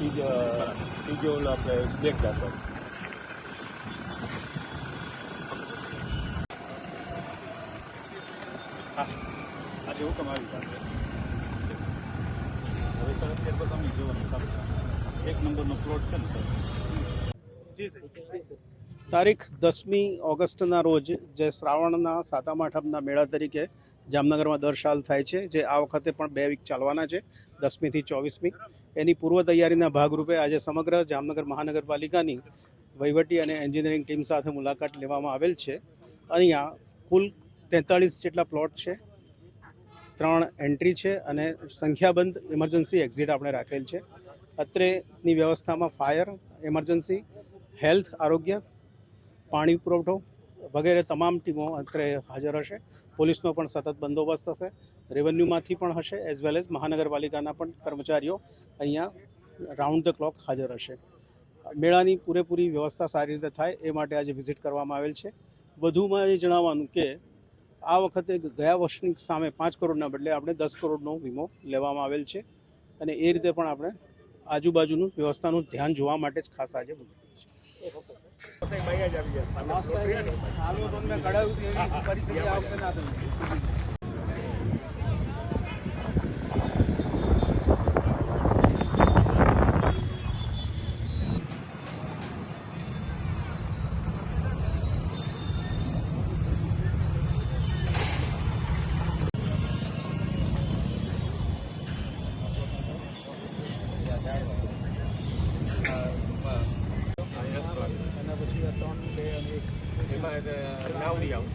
ગયો ઓલો આપણે બ્લેક ડાસર હા આજે હુકમ આવી પાસે હવે સર અત્યારે તો તમે જોવાનું એક નંબરનો પ્લોટ છે ને તારીખ દસમી ઓગસ્ટના રોજ જે શ્રાવણના સાતમ આઠમના મેળા તરીકે જામનગરમાં દર સાલ થાય છે જે આ વખતે પણ બે વીક ચાલવાના છે દસમીથી ચોવીસમી. એની પૂર્વ તૈયારીના ભાગરૂપે આજે સમગ્ર જામનગર મહાનગરપાલિકાની વહીવટી અને એન્જિનિયરિંગ ટીમ સાથે મુલાકાત લેવામાં આવેલ છે. અહીંયા કુલ તેતાળીસ જેટલા પ્લોટ છે, ત્રણ એન્ટ્રી છે અને સંખ્યાબંધ ઇમરજન્સી એક્ઝિટ આપણે રાખેલ છે. અત્રેની વ્યવસ્થામાં ફાયર, ઇમરજન્સી, હેલ્થ, આરોગ્ય, પાણી પુરવઠો વગેરે તમામ ટીમો અત્રે હાજર હશે. પોલીસનો પણ સતત બંદોબસ્ત હશે. રેવન્યુમાંથી પણ હશે એઝ વેલ એઝ મહાનગરપાલિકાના પણ કર્મચારીઓ અહીંયા રાઉન્ડ ધ ક્લોક હાજર હશે. મેળાની પૂરેપૂરી વ્યવસ્થા સારી રીતે થાય એ માટે આજે વિઝિટ કરવામાં આવેલ છે. વધુમાં એ જણાવવાનું કે, આ વખતે ગયા વર્ષની સામે પાંચ કરોડના બદલે આપણે દસ કરોડનો વીમો લેવામાં આવેલ છે. અને એ રીતે પણ આપણે આજુબાજુનું વ્યવસ્થાનું ધ્યાન જોવા માટે જ ખાસ આજે તમને કઢાવ્યું પરિસ્થિતિ આવતા ના thế mà ờ, nào đi không?